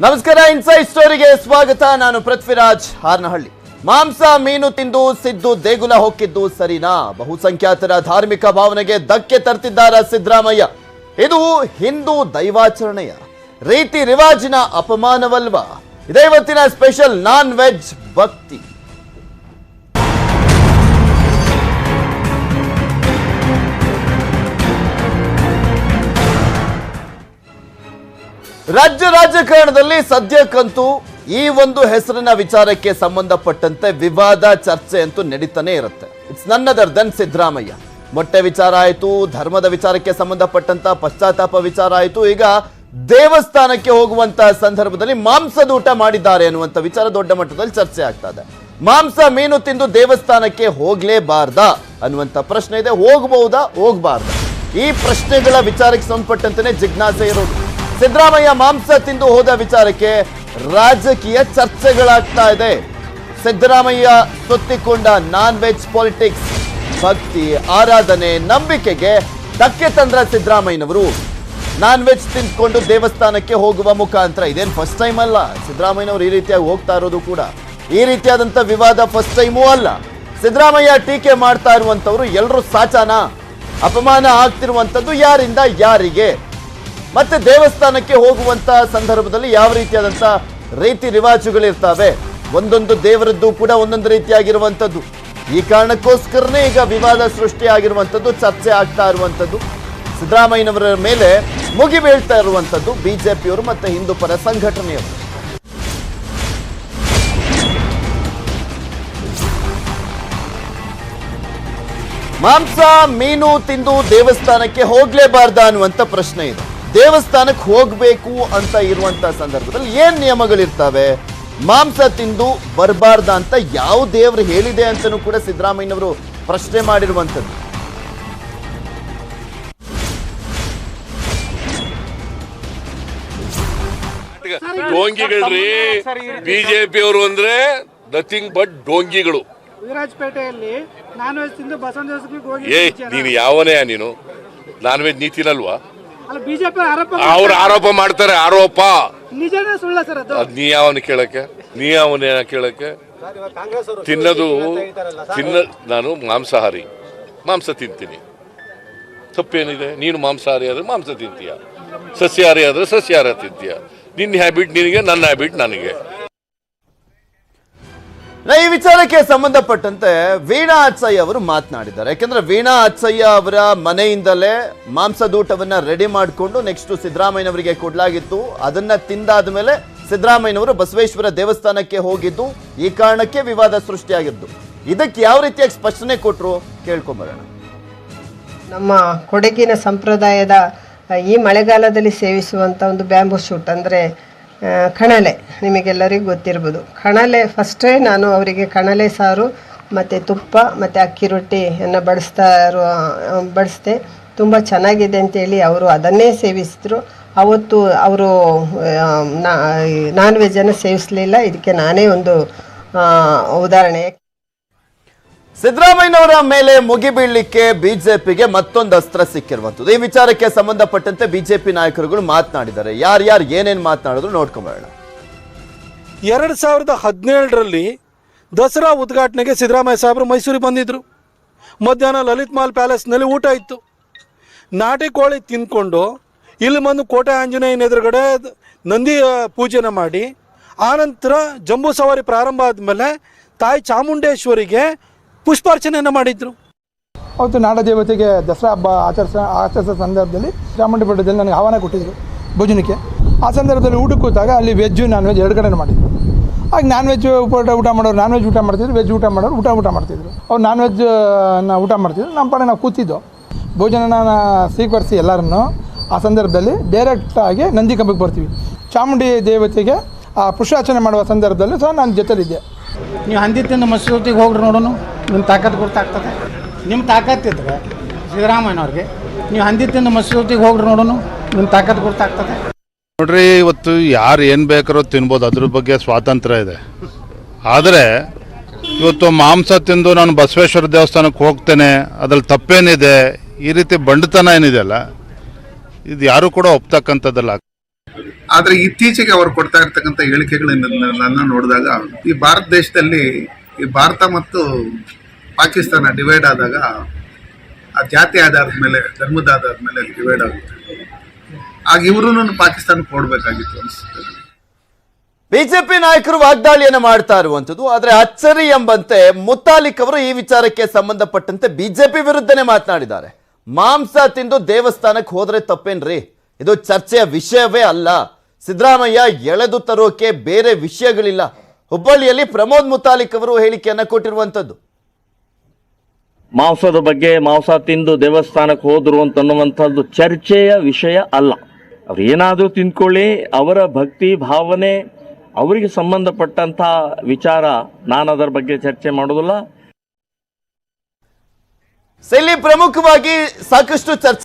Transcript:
ನಮಸ್ಕಾರ ಇನ್ಸೈಡ್ ಸ್ಟೋರಿಗೆ ಸ್ವಾಗತ. ನಾನು ಪೃಥ್ವಿರಾಜ್ ಹಾರ್ನಹಳ್ಳಿ. ಮಾಂಸ, ಮೀನು ತಿಂದು ಸಿದ್ದು ದೇಗುಲ ಹೊಕ್ಕಿದ್ದು ಸರಿನಾ? ಬಹುಸಂಖ್ಯಾತರ ಧಾರ್ಮಿಕ ಭಾವನೆಗೆ ಧಕ್ಕೆ ತರ್ತಿದ್ದಾರ ಸಿದ್ದರಾಮಯ್ಯ? ಇದು ಹಿಂದೂ ದೈವಾಚರಣೆಯ ರೀತಿ ರಿವಾಜಿನ ಅಪಮಾನವಲ್ವಾ? ಇವತ್ತಿನ ಸ್ಪೆಷಲ್ ನಾನ್ ವೆಜ್ ಭಕ್ತಿ. ರಾಜ್ಯ ರಾಜಕಾರಣದಲ್ಲಿ ಸದ್ಯಕ್ಕಂತೂ ಈ ಒಂದು ಹೆಸರಿನ ವಿಚಾರಕ್ಕೆ ಸಂಬಂಧಪಟ್ಟಂತೆ ವಿವಾದ ಚರ್ಚೆ ಅಂತೂ ನಡೀತಾನೆ ಇರುತ್ತೆ. ಇಟ್ಸ್ ನನ್ನ ಅದರ್ ದನ್ ಸಿದ್ದರಾಮಯ್ಯ. ಮೊಟ್ಟೆ ವಿಚಾರ ಆಯಿತು, ಧರ್ಮದ ವಿಚಾರಕ್ಕೆ ಸಂಬಂಧಪಟ್ಟಂತ ಪಶ್ಚಾತ್ತಾಪ ವಿಚಾರ ಆಯಿತು, ಈಗ ದೇವಸ್ಥಾನಕ್ಕೆ ಹೋಗುವಂತಹ ಸಂದರ್ಭದಲ್ಲಿ ಮಾಂಸದ ಊಟ ಮಾಡಿದ್ದಾರೆ ಅನ್ನುವಂಥ ವಿಚಾರ ದೊಡ್ಡ ಮಟ್ಟದಲ್ಲಿ ಚರ್ಚೆ ಆಗ್ತಾ ಇದೆ. ಮಾಂಸ ಮೀನು ತಿಂದು ದೇವಸ್ಥಾನಕ್ಕೆ ಹೋಗ್ಲೇಬಾರ್ದಾ ಅನ್ನುವಂಥ ಪ್ರಶ್ನೆ ಇದೆ. ಹೋಗಬಹುದಾ? ಹೋಗಬಾರ್ದ. ಈ ಪ್ರಶ್ನೆಗಳ ವಿಚಾರಕ್ಕೆ ಸಂಬಂಧಪಟ್ಟಂತೆ ಜಿಜ್ಞಾಸೆ ಇರೋದು. ಸಿದ್ದರಾಮಯ್ಯ ಮಾಂಸ ತಿಂದು ಹೋದ ವಿಚಾರಕ್ಕೆ ರಾಜಕೀಯ ಚರ್ಚೆಗಳಾಗ್ತಾ ಇದೆ. ಸಿದ್ದರಾಮಯ್ಯ ಸುತ್ತಿಕೊಂಡ ನಾನ್ ವೆಜ್ ಪಾಲಿಟಿಕ್ಸ್ ಭಕ್ತಿ, ಆರಾಧನೆ, ನಂಬಿಕೆಗೆ ಧಕ್ಕೆ ತಂದ್ರ ಸಿದ್ದರಾಮಯ್ಯನವರು. ನಾನ್ ವೆಜ್ ತಿಂದ್ಕೊಂಡು ದೇವಸ್ಥಾನಕ್ಕೆ ಹೋಗುವ ಮುಖಾಂತರ ಇದೇನು ಫಸ್ಟ್ ಟೈಮ್ ಅಲ್ಲ, ಸಿದ್ದರಾಮಯ್ಯನವರು ಈ ರೀತಿಯಾಗಿ ಹೋಗ್ತಾ ಇರೋದು ಕೂಡ. ಈ ರೀತಿಯಾದಂಥ ವಿವಾದ ಫಸ್ಟ್ ಟೈಮೂ ಅಲ್ಲ. ಸಿದ್ದರಾಮಯ್ಯ ಟೀಕೆ ಮಾಡ್ತಾ ಇರುವಂಥವ್ರು ಎಲ್ಲರೂ ಸಾಚಾನ? ಅಪಮಾನ ಆಗ್ತಿರುವಂಥದ್ದು ಯಾರಿಂದ, ಯಾರಿಗೆ? ಮತ್ತೆ ದೇವಸ್ಥಾನಕ್ಕೆ ಹೋಗುವಂತ ಸಂದರ್ಭದಲ್ಲಿ ಯಾವ ರೀತಿಯಾದಂತ ರೀತಿ ರಿವಾಜುಗಳಿರ್ತವೆ? ಒಂದೊಂದು ದೇವರದ್ದು ಕೂಡ ಒಂದೊಂದು ರೀತಿಯಾಗಿರುವಂಥದ್ದು. ಈ ಕಾರಣಕ್ಕೋಸ್ಕರನೇ ಈಗ ವಿವಾದ ಸೃಷ್ಟಿಯಾಗಿರುವಂಥದ್ದು, ಚರ್ಚೆ ಆಗ್ತಾ ಇರುವಂಥದ್ದು. ಸಿದ್ದರಾಮಯ್ಯನವರ ಮೇಲೆ ಮುಗಿ ಬೀಳ್ತಾ ಇರುವಂಥದ್ದು ಬಿಜೆಪಿಯವರು ಮತ್ತೆ ಹಿಂದೂ ಪರ ಸಂಘಟನೆಯವರು. ಮಾಂಸ, ಮೀನು ತಿಂದು ದೇವಸ್ಥಾನಕ್ಕೆ ಹೋಗ್ಲೇಬಾರ್ದ ಅನ್ನುವಂಥ ಪ್ರಶ್ನೆ ಇದೆ. ದೇವಸ್ಥಾನಕ್ಕೆ ಹೋಗಬೇಕು ಅಂತ ಇರುವಂತ ಸಂದರ್ಭದಲ್ಲಿ ಏನ್ ನಿಯಮಗಳಿರ್ತವೆ? ಮಾಂಸ ತಿಂದು ಬರಬಾರ್ದ ಅಂತ ಯಾವ ದೇವ್ರು ಹೇಳಿದೆ ಅಂತಲೂ ಕೂಡ ಸಿದ್ದರಾಮಯ್ಯನವರು ಪ್ರಶ್ನೆ ಮಾಡಿರುವಂಥದ್ದು. ಡೋಂಗಿಗಳ್ರಿ. ಬಿಜೆಪಿ ಅವರು ಅಂದ್ರೆ ನಥಿಂಗ್ ಬಟ್ ಡೋಂಗಿಗಳು. ವಿರಾಜಪೇಟೆಯಲ್ಲಿ ನಾನ್ ವೆಜ್ ತಿಂದು ಬಸವನ ಹೋಗಿ ಏ ನೀನು ಯಾವನೇ ನೀನು? ನಾನ್ ವೆಜ್ ನೀತಿನಲ್ವಾ ಅವ್ರು ಆರೋಪ ಮಾಡ್ತಾರೆ. ಆರೋಪ ನಿಜನೇ ಸುಳ್ಳ ಸರ್ ಅದು. ಅದ್ ನೀ ಅವನ ಕೇಳಕ್ಕೆ? ನೀ ಅವನ ಕೇಳಕ್ಕೆ? ತಿನ್ನೋದು ತಿನ್ನ ನಾನು ಮಾಂಸಾಹಾರಿ. ಮಾಂಸ ತಿಂತೀನಿ. ತಪ್ಪೇನಿದೆ? ನೀನು ಮಾಂಸಾಹಾರಿ ಆದ್ರೆ ಮಾಂಸ ತಿಂತೀಯ. ಸಸ್ಯಾಹಾರಿ ಆದ್ರೆ ಸಸ್ಯಾಹಾರ ತಿಂತೀಯ. ನಿನ್ನ ಹ್ಯಾಬಿಟ್ ನಿನಗೆ ನನ್ನ ಹ್ಯಾಬಿಟ್ ನನಗೆ. ಈ ವಿಚಾರಕ್ಕೆ ಸಂಬಂಧಪಟ್ಟಂತೆ ವೀಣಾ ಅಚ್ಚಯ್ಯ ಅವರು ಮಾತನಾಡಿದ್ದಾರೆ. ಯಾಕೆಂದ್ರೆ ವೀಣಾ ಅಚ್ಚಯ್ಯ ಅವರ ಮನೆಯಿಂದಲೇ ಮಾಂಸದೂಟವನ್ನ ರೆಡಿ ಮಾಡಿಕೊಂಡು ನೆಕ್ಸ್ಟ್ ಸಿದ್ದರಾಮಯ್ಯನವರಿಗೆ ಕೊಡಲಾಗಿತ್ತು. ಅದನ್ನ ತಿಂದಾದ ಮೇಲೆ ಸಿದ್ದರಾಮಯ್ಯನವರು ಬಸವೇಶ್ವರ ದೇವಸ್ಥಾನಕ್ಕೆ ಹೋಗಿದ್ದು, ಈ ಕಾರಣಕ್ಕೆ ವಿವಾದ ಸೃಷ್ಟಿಯಾಗಿದ್ದು. ಇದಕ್ಕೆ ಯಾವ ರೀತಿಯಾಗಿ ಸ್ಪಷ್ಟನೆ ಕೊಟ್ಟರು ಕೇಳ್ಕೊಂಬರೋಣ. ನಮ್ಮ ಕೊಡಗಿನ ಸಂಪ್ರದಾಯದ ಈ ಮಳೆಗಾಲದಲ್ಲಿ ಸೇವಿಸುವಂಥ ಒಂದು ಬ್ಯಾಂಬೂ ಶೂಟ್ ಅಂದರೆ ಕಣಲೆ, ನಿಮಗೆಲ್ಲರಿಗೂ ಗೊತ್ತಿರ್ಬೋದು. ಕಣಲೆ ಫಸ್ಟೇ ನಾನು ಅವರಿಗೆ ಕಣಲೆ ಸಾರು, ಮತ್ತು ತುಪ್ಪ, ಮತ್ತು ಅಕ್ಕಿ ರೊಟ್ಟಿಯನ್ನು ಬಡಿಸ್ತಾ ಇರೋ ಬಡಿಸ್ದೆ. ತುಂಬ ಚೆನ್ನಾಗಿದೆ ಅಂತೇಳಿ ಅವರು ಅದನ್ನೇ ಸೇವಿಸಿದ್ರು. ಅವತ್ತು ಅವರು ನಾನ್ ವೆಜ್ಜನ್ನು ಸೇವಿಸಲಿಲ್ಲ. ಇದಕ್ಕೆ ನಾನೇ ಒಂದು ಉದಾಹರಣೆ. ಸಿದ್ದರಾಮಯ್ಯನವರ ಮೇಲೆ ಮುಗಿಬೀಳಲಿಕ್ಕೆ ಬಿಜೆಪಿಗೆ ಮತ್ತೊಂದು ಅಸ್ತ್ರ ಸಿಕ್ಕಿರುವಂಥದ್ದು. ಈ ವಿಚಾರಕ್ಕೆ ಸಂಬಂಧಪಟ್ಟಂತೆ ಬಿಜೆಪಿ ನಾಯಕರುಗಳು ಮಾತನಾಡಿದ್ದಾರೆ. ಯಾರ್ಯಾರು ಏನೇನು ಮಾತನಾಡಿದ್ರು ನೋಡ್ಕೊಂಬರೋಣ ಎರಡು ಸಾವಿರದ ಹದಿನೇಳರಲ್ಲಿ ದಸರಾ ಉದ್ಘಾಟನೆಗೆ ಸಿದ್ದರಾಮಯ್ಯ ಸಾಹೇಬರು ಮೈಸೂರಿಗೆ ಬಂದಿದ್ದರು ಮಧ್ಯಾಹ್ನ ಲಲಿತ್ ಮಾಲ್ ಪ್ಯಾಲೇಸ್ನಲ್ಲಿ ಊಟ ಇತ್ತು. ನಾಟಿ ಕೋಳಿ ತಿಂದ್ಕೊಂಡು ಇಲ್ಲಿ ಬಂದು ಕೋಟೆ ಆಂಜನೇಯನ ಎದುರುಗಡೆ ನಂದಿ ಪೂಜೆನ ಮಾಡಿ, ಆನಂತರ ಜಂಬೂ ಸವಾರಿ ಪ್ರಾರಂಭ ಆದಮೇಲೆ ತಾಯಿ ಚಾಮುಂಡೇಶ್ವರಿಗೆ ಪುಷ್ಪಾರ್ಚನೆಯನ್ನು ಮಾಡಿದ್ರು. ಅವತ್ತು ನಾಡ ದೇವತೆಗೆ ದಸರಾ ಹಬ್ಬ ಆಚರಿಸ ಆಚರಿಸೋ ಸಂದರ್ಭದಲ್ಲಿ ಚಾಮುಂಡಿ ಬೆಟ್ಟದಲ್ಲಿ ನನಗೆ ಆಹ್ವಾನ ಕೊಟ್ಟಿದ್ರು ಭೋಜನಕ್ಕೆ. ಆ ಸಂದರ್ಭದಲ್ಲಿ ಊಟಕ್ಕೆ ಕೂತಾಗ ಅಲ್ಲಿ ವೆಜ್ಜು ನಾನ್ ವೆಜ್ ಎರಡು ಕಡೆ ಮಾಡಿದ್ರು. ಆಗ ನಾನ್ ವೆಜ್ ಊಟ ಊಟ ಮಾಡೋರು ನಾನ್ ವೆಜ್ ಊಟ ಮಾಡ್ತಿದ್ರು ವೆಜ್ ಊಟ ಮಾಡೋರು ಊಟ ಊಟ ಮಾಡ್ತಿದ್ರು. ಅವ್ರು ನಾನ್ ವೆಜ್ನ ಊಟ ಮಾಡ್ತಿದ್ರು. ನಮ್ಮ ಪಾಡೆ ನಾವು ಕೂತಿದ್ದೋ. ಭೋಜನನ ಸ್ವೀಕರಿಸಿ ಎಲ್ಲರನ್ನು ಆ ಸಂದರ್ಭದಲ್ಲಿ ಡೈರೆಕ್ಟಾಗಿ ನಂದಿ ಕಂಬಕ್ಕೆ ಬರ್ತೀವಿ. ಚಾಮುಂಡಿ ದೇವತೆಗೆ ಆ ಪುಷ್ಪಾರ್ಚನೆ ಮಾಡುವ ಸಂದರ್ಭದಲ್ಲಿ ಸಹ ನಾನು ಜೊತೆಲಿದ್ದೆ. ನೀವು ಹಂದಿ ತಿಂದು ಮಸೂತಿಗೆ ಹೋಗ್ರಿ ನೋಡೋಣ ನಿಮ್ಮ ತಾಕತ್ತು ಗೊತ್ತಾಗ್ತದೆ ನಿಮ್ಮ ತಾಕತ್ತಿದ್ರೆ ಸಿದ್ದರಾಮಯ್ಯನವ್ರಿಗೆ ನೀವು ಹಂದಿ ತಿಂದು ಮಸೂತಿಗೆ ಹೋಗ್ರಿ ನೋಡೋಣ ನಿಮ್ಮ ತಾಕತ್ತು ಗೊತ್ತಾಗ್ತದೆ ನೋಡ್ರಿ ಇವತ್ತು ಯಾರು ಏನು ಬೇಕಾರೋ ತಿನ್ಬೋದು ಅದ್ರ ಬಗ್ಗೆ ಸ್ವಾತಂತ್ರ್ಯ ಇದೆ. ಆದರೆ ಇವತ್ತು ಮಾಂಸ ತಿಂದು ನಾನು ಬಸವೇಶ್ವರ ದೇವಸ್ಥಾನಕ್ಕೆ ಹೋಗ್ತೇನೆ ಅದ್ರಲ್ಲಿ ತಪ್ಪೇನಿದೆ ಈ ರೀತಿ ಬಂಡತನ ಏನಿದೆಯಲ್ಲ ಇದು ಯಾರು ಕೂಡ ಒಪ್ತಕ್ಕಂಥದ್ದಲ್ಲ. ಆದರೆ ಇತ್ತೀಚೆಗೆ ಅವರು ಕೊಡ್ತಾ ಇರ್ತಕ್ಕಂಥ ಹೇಳಿಕೆಗಳನ್ನ ನೋಡಿದಾಗ ಈ ಭಾರತ ದೇಶದಲ್ಲಿ ಈ ಭಾರತ ಮತ್ತು ಪಾಕಿಸ್ತಾನ ಡಿವೈಡ್ ಆದಾಗ ಆ ಜಾತಿ ಆಧಾರದ ಮೇಲೆ, ಧರ್ಮದ ಆಧಾರದ ಮೇಲೆ ಡಿವೈಡ್ ಆಗುತ್ತೆ. ಆಗ ಇವರು ಪಾಕಿಸ್ತಾನಕ್ಕೆ ಕೊಡ್ಬೇಕಾಗಿತ್ತು ಅನಿಸುತ್ತೆ. ಬಿಜೆಪಿ ನಾಯಕರು ವಾಗ್ದಾಳಿಯನ್ನು ಮಾಡ್ತಾ ಇರುವಂತದ್ದು ಆದ್ರೆ ಅಚ್ಚರಿ ಎಂಬಂತೆ ಮುತಾಲಿಕ್ ಅವರು ಈ ವಿಚಾರಕ್ಕೆ ಸಂಬಂಧಪಟ್ಟಂತೆ ಬಿಜೆಪಿ ವಿರುದ್ಧನೇ ಮಾತನಾಡಿದ್ದಾರೆ. ಮಾಂಸ ತಿಂದು ದೇವಸ್ಥಾನಕ್ಕೆ ಹೋದ್ರೆ ತಪ್ಪೇನ್ರಿ? ಇದು ಚರ್ಚೆಯ ವಿಷಯವೇ ಅಲ್ಲ. ಸಿದ್ದರಾಮಯ್ಯ ಎಳೆದು ತರೋಕೆ ಬೇರೆ ವಿಷಯಗಳಿಲ್ಲ. ಹುಬ್ಬಳ್ಳಿಯಲ್ಲಿ ಪ್ರಮೋದ್ ಮುತಾಲಿಕ್ ಅವರು ಹೇಳಿಕೆಯನ್ನ ಕೊಟ್ಟಿರುವಂತದ್ದು. ಮಾಂಸದ ಬಗ್ಗೆ ಮಾಂಸ ತಿಂದು ದೇವಸ್ಥಾನಕ್ಕೆ ಹೋದ್ರು ಅಂತನ್ನುವಂಥದ್ದು ಚರ್ಚೆಯ ವಿಷಯ ಅಲ್ಲ. ಅವ್ರು ಏನಾದರೂ ತಿಂದ್ಕೊಳ್ಳಿ ಅವರ ಭಕ್ತಿ ಭಾವನೆ ಅವರಿಗೆ ಸಂಬಂಧಪಟ್ಟಂಥ ವಿಚಾರ ನಾನು ಅದರ ಬಗ್ಗೆ ಚರ್ಚೆ ಮಾಡೋದಿಲ್ಲ. ಇಲ್ಲಿ ಪ್ರಮುಖವಾಗಿ ಸಾಕಷ್ಟು ಚರ್ಚೆ